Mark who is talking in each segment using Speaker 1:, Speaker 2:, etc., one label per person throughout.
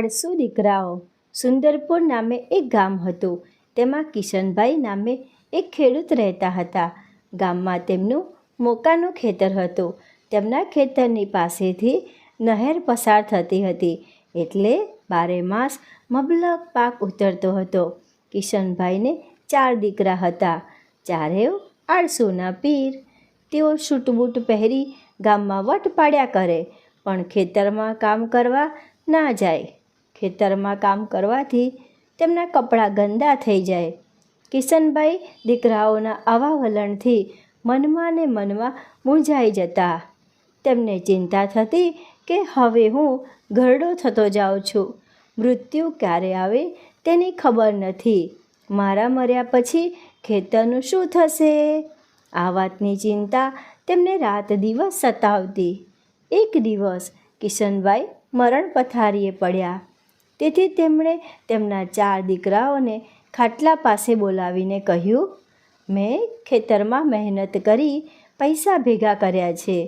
Speaker 1: આઠસો દીકરાઓ. સુંદરપુર નામે એક ગામ હતું. તેમાં કિશનભાઈ નામે એક ખેડૂત રહેતા હતા. ગામમાં તેમનું મોકાનું ખેતર હતું. તેમના ખેતરની પાસેથી નહેર પસાર થતી હતી. એટલે બારે માસ મબલક પાક ઉતરતો હતો. કિશનભાઈને ચાર દીકરા હતા. ચારેવ આળસુના પીર. તેઓ શૂટબૂટ પહેરી ગામમાં વટ પાડ્યા કરે, પણ ખેતરમાં કામ કરવા ના જાય. ખેતરમાં કામ કરવાથી તેમના કપડાં ગંદા થઈ જાય. કિશનભાઈ દીકરાઓના આવા વલણથી મનમાં ને મનમાં મૂંઝાઈ જતા. તેમને ચિંતા થતી કે હવે હું ઘરડો થતો જાઉં છું. મૃત્યુ ક્યારે આવે તેની ખબર નથી. મારા મર્યા પછી ખેતરનું શું થશે? આ વાતની ચિંતા તેમને રાત દિવસ સતાવતી. એક દિવસ કિશનભાઈ મરણ પથારીએ પડ્યા. તેથી તેમણે તેમના ચાર દીકરાઓને ખાટલા પાસે બોલાવીને કહ્યું, મેં ખેતરમાં મહેનત કરી પૈસા ભેગા કર્યા છે.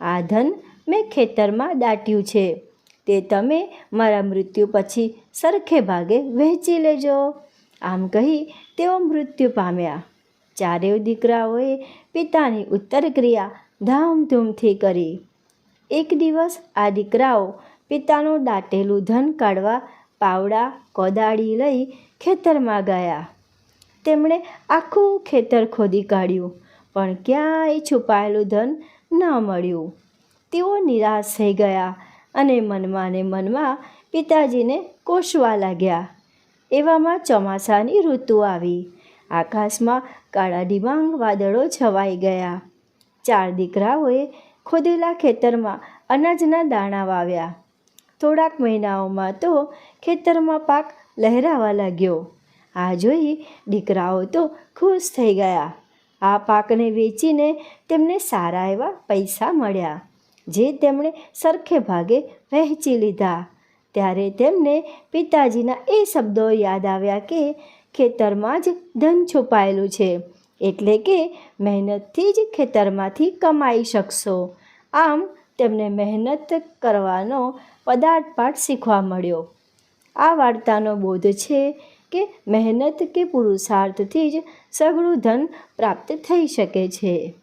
Speaker 1: આ ધન મેં ખેતરમાં દાટ્યું છે. તે તમે મારા મૃત્યુ પછી સરખે ભાગે વહેંચી લેજો. આમ કહી તેઓ મૃત્યુ પામ્યા. ચારેય દીકરાઓએ પિતાની ઉત્તર ક્રિયા ધામધૂમથી કરી. એક દિવસ આ દીકરાઓ પિતાનું દાટેલું ધન કાઢવા પાવડા કોદાળી લઈ ખેતરમાં ગયા. તેમણે આખું ખેતર ખોદી કાઢ્યું, પણ ક્યાંય છુપાયેલું ધન ન મળ્યું. તેઓ નિરાશ થઈ ગયા અને મનમાં ને મનમાં પિતાજીને કોસવા લાગ્યા. એવામાં ચોમાસાની ઋતુ આવી. આકાશમાં કાળા ડિબાંગ વાદળો છવાઈ ગયા. ચાર દીકરાઓએ ખોદેલા ખેતરમાં અનાજના દાણા વાવ્યા. થોડાક મહિનાઓમાં તો ખેતરમાં પાક લહેરાવા લાગ્યો. આ જોઈ દીકરાઓ તો ખુશ થઈ ગયા. આ પાકને વેચીને તેમને સારા એવા પૈસા મળ્યા, જે તેમણે સરખે ભાગે વહેંચી લીધા. ત્યારે તેમને પિતાજીના એ શબ્દો યાદ આવ્યા કે ખેતરમાં જ ધન છુપાયેલું છે, એટલે કે મહેનતથી જ ખેતરમાંથી કમાઈ શકશો. આમ તેમને મહેનત કરવાનો પદાર્થ પાઠ શીખવા મળ્યો. આ વાર્તાનો બોધ છે કે મહેનત કે પુરુષાર્થથી જ સઘળું ધન પ્રાપ્ત થઈ શકે છે.